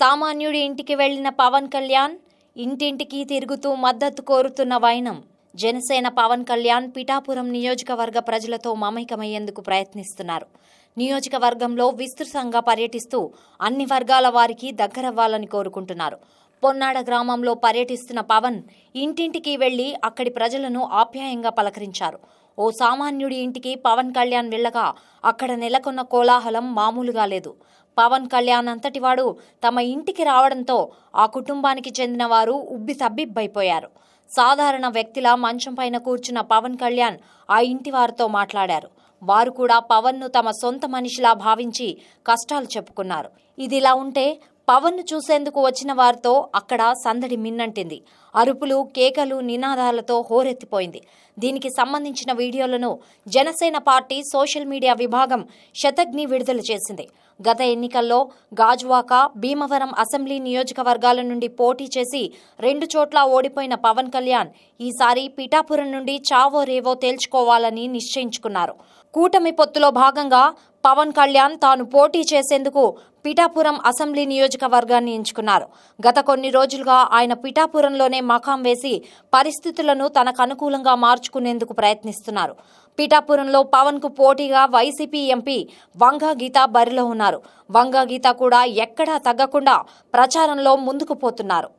సామాన్యుడి ఇంటికి వెళ్ళిన పవన్ కళ్యాణ్ ఇంటింటికి తిరుగుతూ మద్దతు కోరుతున్న వైనం. జనసేన పవన్ కళ్యాణ్ పిఠాపురం నియోజకవర్గ ప్రజలతో మమేకమయ్యేందుకు ప్రయత్నిస్తున్నారు. నియోజకవర్గంలో విస్తృతంగా పర్యటిస్తూ అన్ని వర్గాల వారికి దగ్గరవ్వాలని కోరుకుంటున్నారు. పొన్నాడ గ్రామంలో పర్యటిస్తున్న పవన్ ఇంటింటికి వెళ్ళి అక్కడి ప్రజలను ఆప్యాయంగా పలకరించారు. ఓ సామాన్యుడి ఇంటికి పవన్ కళ్యాణ్ వెళ్ళగా అక్కడ నెలకొన్న కోలాహలం మామూలుగా లేదు. పవన్ కళ్యాణ్ అంతటివాడు తమ ఇంటికి రావడంతో ఆ కుటుంబానికి చెందిన వారు ఉబ్బితబ్బిబ్బైపోయారు సాధారణ వ్యక్తిలా మంచం పైన కూర్చున్న పవన్ కళ్యాణ్ ఆ ఇంటి వారితో మాట్లాడారు. వారు కూడా పవన్ను తమ సొంత మనిషిలా భావించి కష్టాలు చెప్పుకున్నారు. ఇదిలా ఉంటే పవన్ను చూసేందుకు వచ్చిన వారితో అక్కడ సందడి మిన్నంటింది. అరుపులు కేకలు నినాదాలతో హోరెత్తిపోయింది. దీనికి సంబంధించిన వీడియోలను జనసేన పార్టీ సోషల్ మీడియా విభాగం శతగ్ని విడుదల చేసింది. గత ఎన్నికల్లో గాజువాక భీమవరం అసెంబ్లీ నియోజకవర్గాల నుండి పోటీ చేసి రెండు చోట్ల ఓడిపోయిన పవన్ కళ్యాణ్ ఈసారి పిఠాపురం నుండి చావో రేవో తేల్చుకోవాలని నిశ్చయించుకున్నారు. కూటమి పొత్తులో భాగంగా పవన్ కళ్యాణ్ తాను పోటీ చేసేందుకు పిఠాపురం అసెంబ్లీ నియోజకవర్గాన్ని ఎంచుకున్నారు. గత కొన్ని రోజులుగా ఆయన పిఠాపురంలోనే మకాం వేసి పరిస్థితులను తనకు అనుకూలంగా మార్చుకునేందుకు ప్రయత్నిస్తున్నారు. పిఠాపురంలో పవన్కు పోటీగా వైసీపీ ఎంపీ వంగా గీత బరిలో ఉన్నారు. వంగా గీత కూడా ఎక్కడా తగ్గకుండా ప్రచారంలో ముందుకు పోతున్నారు.